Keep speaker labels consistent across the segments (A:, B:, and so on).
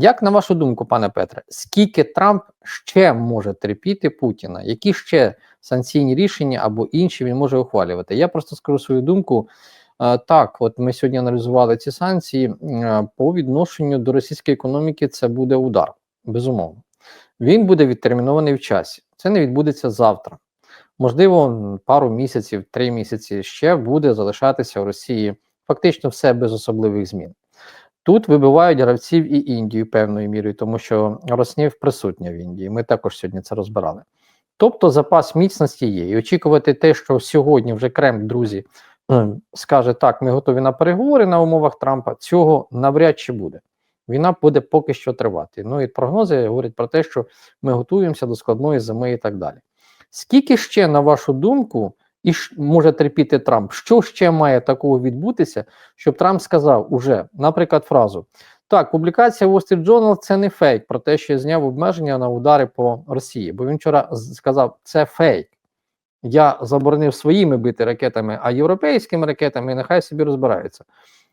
A: Як на вашу думку, пане Петре, скільки Трамп ще може терпіти Путіна? Які ще санкційні рішення або інші він може ухвалювати? Я просто скажу свою думку. Е, Так, от ми сьогодні аналізували ці санкції е, по відношенню до російської економіки. Це буде удар, безумовно. Він буде відтермінований в часі. Це не відбудеться завтра. Можливо, пару місяців, три місяці ще буде залишатися в Росії фактично все без особливих змін. Тут вибивають гравців і Індію певною мірою, тому що Роснів присутня в Індії. Ми також сьогодні це розбирали. Тобто запас міцності є. І очікувати те, що сьогодні вже Кремль, друзі, ем, скаже так, ми готові на переговори на умовах Трампа, цього навряд чи буде. Війна буде поки що тривати. Ну і прогнози говорять про те, що ми готуємося до складної зими і так далі. Скільки ще, на вашу думку, і може терпіти Трамп? Що ще має такого відбутися, щоб Трамп сказав уже, наприклад, фразу: так, публікація Wall Street Journal – це не фейк про те, що я зняв обмеження на удари по Росії. Бо він вчора сказав, це фейк. Я заборонив своїми бити ракетами, а європейськими ракетами і нехай собі розбираються.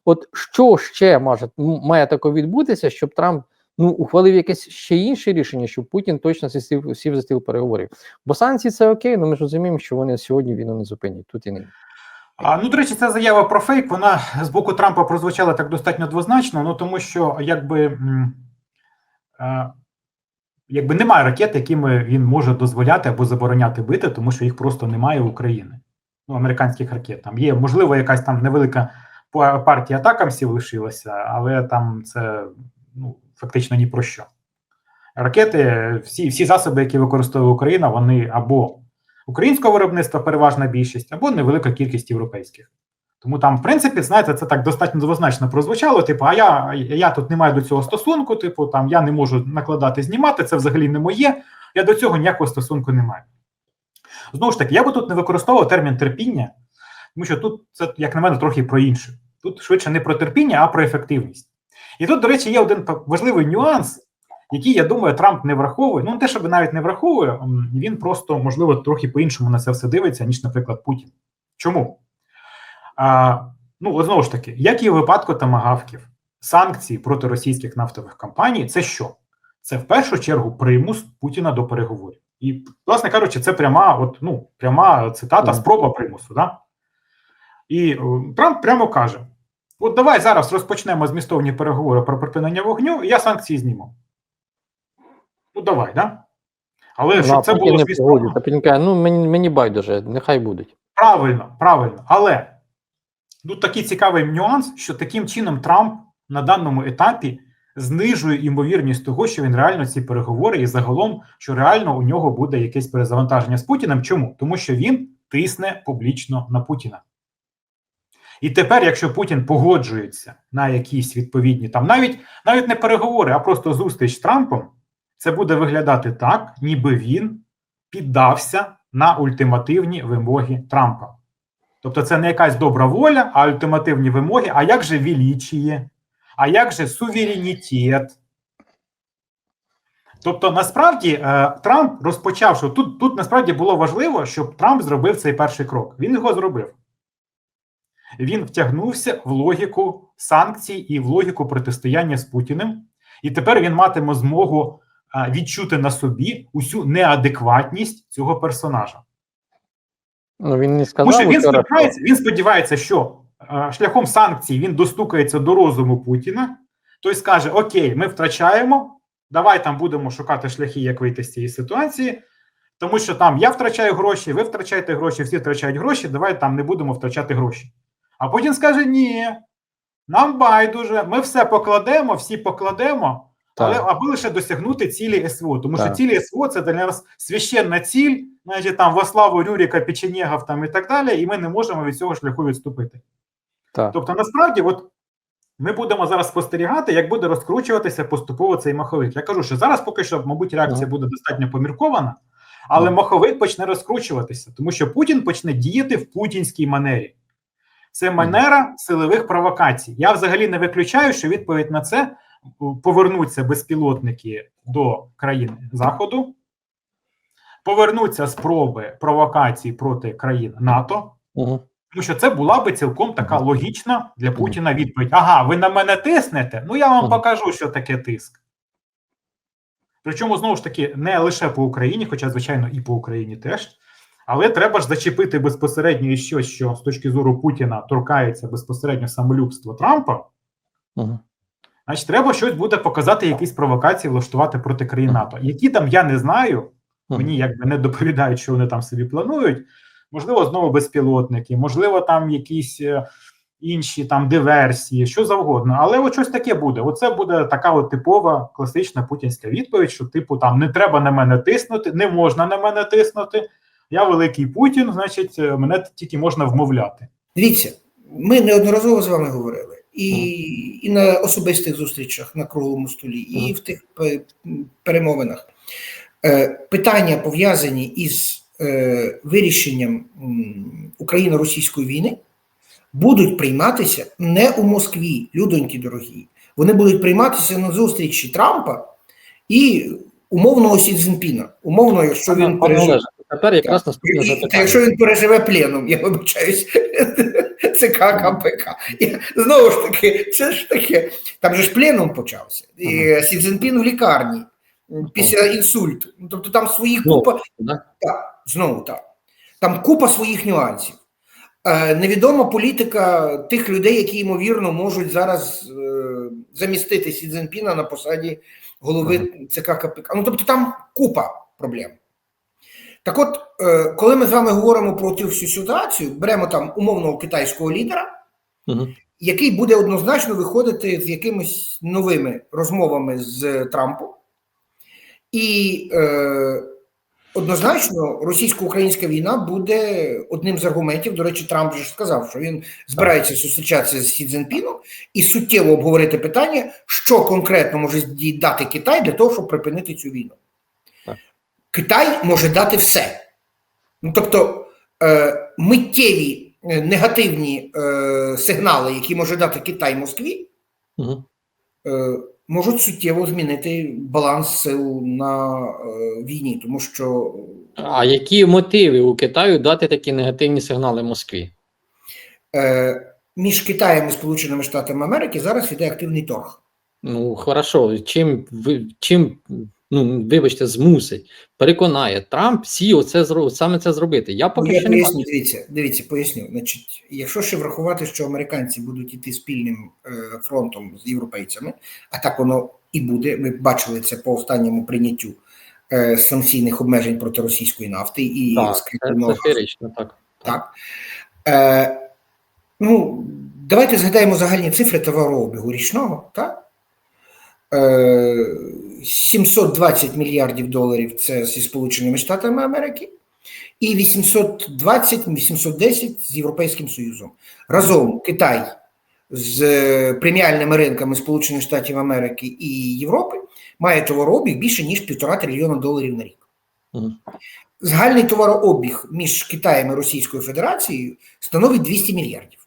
A: От що ще може, має таке відбутися, щоб Трамп ну, ухвалив якесь ще інше рішення, щоб Путін точно сів, сів за стіл переговорів. Бо санкції це окей, але ми ж розуміємо, що вони сьогодні війну не зупинять. Тут і не.
B: А, ну, до речі, ця заява про фейк, вона з боку Трампа прозвучала так достатньо двозначно, ну тому що якби, е, якби немає ракет, якими він може дозволяти або забороняти бити, тому що їх просто немає в України. Ну, американських ракет. Там є, можливо, якась там невелика па- партія атакамсів лишилася, але там це ну, фактично ні про що. Ракети, всі, всі засоби, які використовує Україна, вони або українського виробництва переважна більшість, або невелика кількість європейських. Тому там, в принципі, знаєте, це так достатньо двозначно прозвучало. Типу, а я, я тут не маю до цього стосунку, типу, там я не можу накладати, знімати, це взагалі не моє. Я до цього ніякого стосунку не маю. Знову ж таки, я би тут не використовував термін терпіння, тому що тут це, як на мене, трохи про інше. Тут швидше не про терпіння, а про ефективність. І тут, до речі, є один важливий нюанс, який, я думаю, Трамп не враховує. Ну, не те, щоб навіть не враховує, він просто, можливо, трохи по-іншому на це все дивиться, ніж, наприклад, Путін. Чому? А, ну, от знову ж таки, як і у випадку тамагавків, санкції проти російських нафтових компаній це що? Це в першу чергу примус Путіна до переговорів. І, власне кажучи, це пряма, от, ну, пряма цитата, спроба примусу. Да? І Трамп прямо каже: от давай зараз розпочнемо змістовні переговори про припинення вогню, і я санкції зніму. Ну, давай, да? Але щоб
A: Ну,
B: це було змістовно.
A: ну мені, мені байдуже, нехай будуть.
B: Правильно, правильно. Але тут такий цікавий нюанс, що таким чином Трамп на даному етапі знижує ймовірність того, що він реально ці переговори, і загалом, що реально у нього буде якесь перезавантаження з Путіним. Чому? Тому що він тисне публічно на Путіна. І тепер, якщо Путін погоджується на якісь відповідні там, навіть навіть не переговори, а просто зустріч з Трампом, це буде виглядати так, ніби він піддався на ультимативні вимоги Трампа. Тобто, це не якась добра воля, а ультимативні вимоги. А як же величіє? А як же суверенітет? Тобто, насправді е, Трамп розпочав, що тут, тут насправді було важливо, щоб Трамп зробив цей перший крок. Він його зробив. Він втягнувся в логіку санкцій і в логіку протистояння з Путіним. І тепер він матиме змогу відчути на собі усю неадекватність цього персонажа.
A: Ну він не
B: Тому
A: сказав.
B: що він сподівається, він сподівається, що шляхом санкцій він достукається до розуму Путіна, той скаже: Окей, ми втрачаємо, давай там будемо шукати шляхи, як вийти з цієї ситуації. Тому що там я втрачаю гроші, ви втрачаєте гроші, всі втрачають гроші, давай там не будемо втрачати гроші. А Путін скаже: ні, нам байдуже, ми все покладемо, всі покладемо,
A: Так.
B: але аби лише досягнути цілі СВО. Тому що цілі СВО це для нас священна ціль, значить там во славу Рюріка, Печенєгов там і так далі, і ми не можемо від цього шляху відступити.
A: Так.
B: Тобто, насправді, от ми будемо зараз спостерігати, як буде розкручуватися поступово цей маховик. Я кажу, що зараз поки що, мабуть, реакція
A: Мгм.
B: буде достатньо поміркована, але маховик почне розкручуватися, тому що Путін почне діяти в путінській манері. Це манера силових провокацій. Я взагалі не виключаю, що відповідь на це повернуться безпілотники до країн Заходу, повернуться спроби провокацій проти країн НАТО.
A: Угу.
B: Тому що це була би цілком така логічна для Путіна відповідь: ага, ви на мене тиснете? Ну я вам покажу, що таке тиск. Причому знову ж таки не лише по Україні, хоча, звичайно, і по Україні теж. Але треба ж зачепити безпосередньо і щось, що з точки зору Путіна торкається безпосередньо самолюбства Трампа.
A: Мгм.
B: Значить, треба щось буде показати, якісь провокації влаштувати проти країн НАТО. Які там я не знаю, мені якби не доповідають, що вони там собі планують. Можливо, знову безпілотники, можливо, там якісь е, інші там диверсії, що завгодно. Але от щось таке буде. Оце буде така от типова класична путінська відповідь: що, типу, там не треба на мене тиснути, не можна на мене тиснути. Я великий Путін, значить, е, мене тільки можна вмовляти.
C: Дивіться, ми неодноразово з вами говорили. І, і на особистих зустрічах на круглому столі, і в тих перемовинах. Е, питання пов'язані із е, вирішенням Україно-російської війни будуть прийматися не у Москві, людоньки дорогі. Вони будуть прийматися на зустрічі Трампа і умовного Сі Цзіньпіна. Умовно, якщо він.
A: Олеже, тепер якраз наступне запитання.
C: якщо він переживе пленум, я вибачаюсь, ЦК КПК. Я, знову ж таки, це ж таке. Там же ж пленум почався. І Сі Цзіньпін в лікарні після інсульту. Ну, Тобто там свої
A: Ну,
C: купа.
A: да?
C: Так, знову так. Там купа своїх нюансів. Е, невідома політика тих людей, які ймовірно можуть зараз е, замістити Сі Цзіньпіна на посаді голови ЦК КПК. Ну тобто там купа проблем. Так от, е, коли ми з вами говоримо про цю всю ситуацію, беремо там умовного китайського лідера,
A: Мгм.
C: який буде однозначно виходити з якимись новими розмовами з Трампом. І е, однозначно російсько-українська війна буде одним з аргументів. До речі, Трамп вже сказав, що він збирається зустрічатися з Сі Цзіньпіном і суттєво обговорити питання, що конкретно може дати Китай для того, щоб припинити цю війну. Китай може дати все. Ну, тобто е, миттєві е, негативні е, сигнали, які може дати Китай Москві,
A: Мгм.
C: е, можуть суттєво змінити баланс сил на е, війні, тому що
A: А які мотиви у Китаю дати такі негативні сигнали Москві?
C: е, між Китаєм і Сполученими Штатами Америки зараз іде активний торг.
A: Ну, хорошо, чим чим, ну вибачте, змусить, переконає Трамп всі оце саме це зробити. Я поки
C: Ну, я
A: що не
C: поясню, дивіться, дивіться, поясню. Значить, якщо ще врахувати, що американці будуть іти спільним е, фронтом з європейцями, а так воно і буде. Ми бачили це по останньому прийняттю е, санкційних обмежень проти російської нафти і
A: Так, це,
C: скріпленого
A: так.
C: Так. Е, ну, давайте згадаємо загальні цифри товарообігу річного. Так? Е, 720 мільярдів доларів це зі Сполученими Штатами Америки, і 820-810 з Європейським Союзом. Разом Китай з е, преміальними ринками Сполучених Штатів Америки і Європи має товарообіг більше ніж півтора трильйона доларів на рік. Загальний товарообіг між Китаєм і Російською Федерацією становить 200 мільярдів.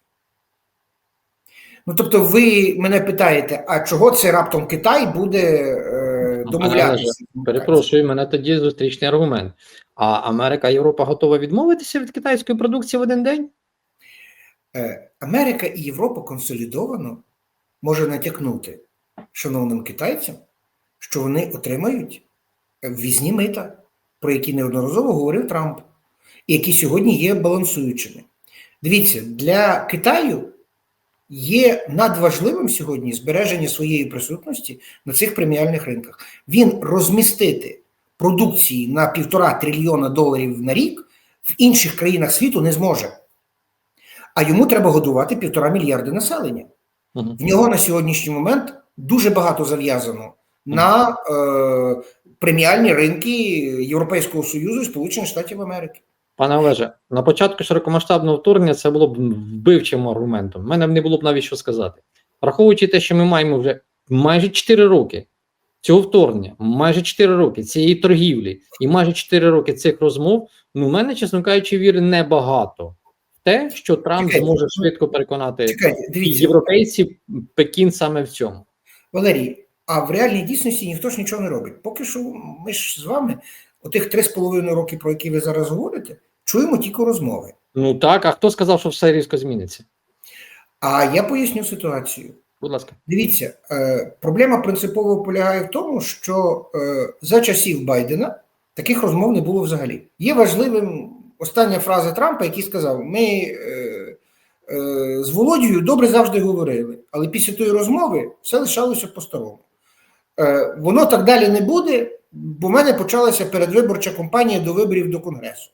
C: Ну, тобто, ви мене питаєте, а чого це раптом Китай буде е, домовлятися?
A: Перепрошую, мене тоді зустрічний аргумент. А Америка і Європа готова відмовитися від китайської продукції в один день?
C: Е, Америка і Європа консолідовано може натякнути шановним китайцям, що вони отримають ввізні мита, про які неодноразово говорив Трамп, і які сьогодні є балансуючими. Дивіться, для Китаю є надважливим сьогодні збереження своєї присутності на цих преміальних ринках. Він розмістити продукції на півтора трильйона доларів на рік в інших країнах світу не зможе. А йому треба годувати півтора мільярди населення. В нього на сьогоднішній момент дуже багато зав'язано на е, преміальні ринки Європейського Союзу і Сполучених Штатів Америки.
A: Пане Олеже, на початку широкомасштабного вторгнення це було б вбивчим аргументом. У мене б не було б навіть що сказати. Враховуючи те, що ми маємо вже майже 4 роки цього вторгнення, майже 4 роки цієї торгівлі і майже 4 роки цих розмов, ну, в мене, чесно кажучи, віри небагато в те, що Трамп
C: Чекайте,
A: зможе
C: ну,
A: швидко переконати
C: Чекайте,
A: європейців Пекін саме в цьому.
C: Валерій, а в реальній дійсності ніхто ж нічого не робить. Поки що ми ж з вами, отих три з половиною роки, про які ви зараз говорите, чуємо тільки розмови.
A: Ну так, а хто сказав, що все різко зміниться?
C: А я поясню ситуацію.
A: Будь ласка.
C: Дивіться, е, проблема принципово полягає в тому, що е, за часів Байдена таких розмов не було взагалі. Є важливим остання фраза Трампа, який сказав: ми е, з Володією добре завжди говорили, але після тої розмови все лишалося по-старому. Воно так далі не буде, бо в мене почалася передвиборча кампанія до виборів до Конгресу.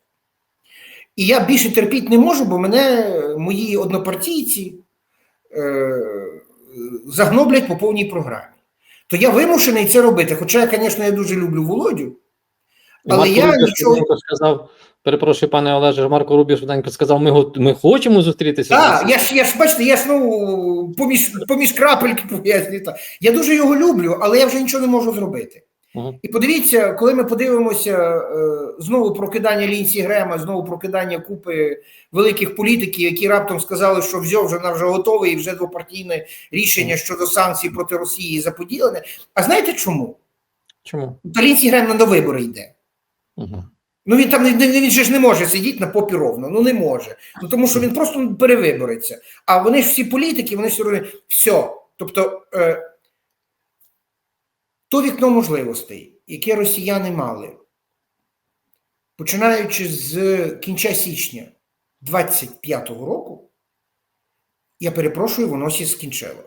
C: І я більше терпіти не можу, бо мене мої однопартійці е, загноблять по повній програмі. То я вимушений це робити. Хоча я, звісно, я дуже люблю Володю, але
A: Марко
C: я
A: Рубіо
C: нічого.
A: сказав, перепрошую, пане Олеже, Марко Рубіо швиденько сказав, ми, ми хочемо зустрітися.
C: Так, я ж я ж бачите, я ж ну поміж, поміж крапельки так. Я дуже його люблю, але я вже нічого не можу зробити. І подивіться, коли ми подивимося е, знову прокидання Лінсі Грема, знову прокидання купи великих політиків, які раптом сказали, що все вже вже готове і вже двопартійне рішення щодо санкцій проти Росії заподілене. А знаєте чому?
A: Чому?
C: Та Лінсі Грем на вибори йде.
A: Угу.
C: Ну він там він же ж не може сидіти на попі ровно. Ну не може. Ну тому що він просто перевибореться. А вони ж всі політики, вони все все. Тобто е, то вікно можливостей, яке росіяни мали, починаючи з кінця січня 25-го року, я перепрошую, воно сі скінчило.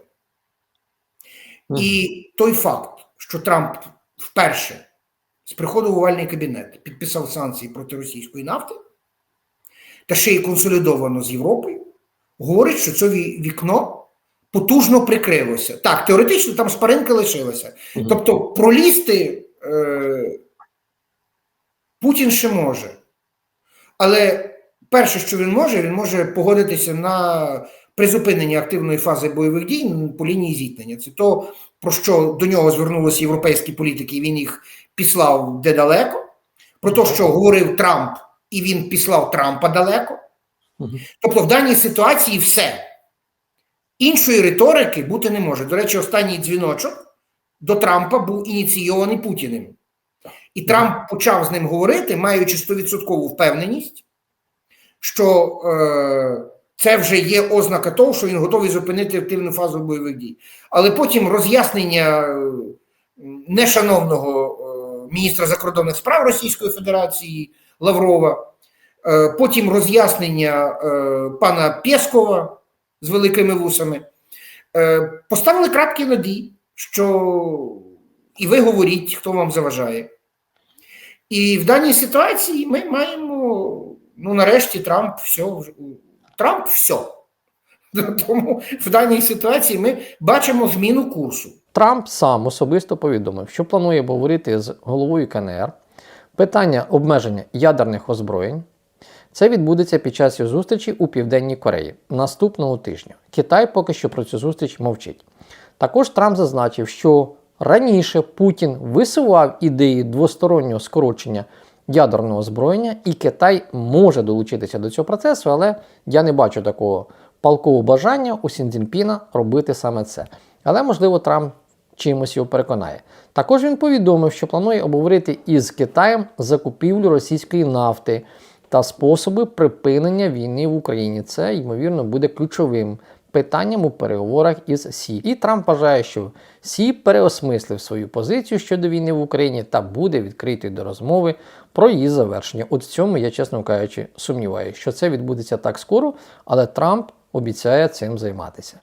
C: І той факт, що Трамп вперше з приходу в овальний кабінет підписав санкції проти російської нафти, та ще й консолідовано з Європою, говорить, що це вікно потужно прикрилося. Так, теоретично там шпаринка лишилася.
A: Мгм.
C: Тобто пролізти е, Путін ще може. Але перше, що він може, він може погодитися на призупинення активної фази бойових дій по лінії зіткнення. Це то, про що до нього звернулися європейські політики, і він їх післав де далеко. Про те, що говорив Трамп, і він післав Трампа далеко. Тобто, в даній ситуації все. Іншої риторики бути не може. До речі, останній дзвіночок до Трампа був ініційований Путіним. І Трамп почав з ним говорити, маючи 100% впевненість, що е, це вже є ознака того, що він готовий зупинити активну фазу бойових дій. Але потім роз'яснення е, нешановного е, міністра закордонних справ Російської Федерації Лаврова, е, потім роз'яснення е, пана Пєскова з великими вусами, е, поставили крапки над «і», що і ви говоріть, хто вам заважає. І в даній ситуації ми маємо, ну, нарешті, Трамп все. Трамп все. Тому в даній ситуації ми бачимо зміну курсу.
A: Трамп сам особисто повідомив, що планує обговорити з головою КНР питання обмеження ядерних озброєнь. Це відбудеться під час його зустрічі у Південній Кореї наступного тижня. Китай поки що про цю зустріч мовчить. Також Трамп зазначив, що раніше Путін висував ідеї двостороннього скорочення ядерного озброєння, і Китай може долучитися до цього процесу, але я не бачу такого палкового бажання у Сіндзінпіна робити саме це. Але можливо Трамп чимось його переконає. Також він повідомив, що планує обговорити із Китаєм закупівлю російської нафти та способи припинення війни в Україні. Це, ймовірно, буде ключовим питанням у переговорах із Сі. І Трамп вважає, що Сі переосмислив свою позицію щодо війни в Україні та буде відкритий до розмови про її завершення. От в цьому я, чесно кажучи, сумніваюся, що це відбудеться так скоро, але Трамп обіцяє цим займатися.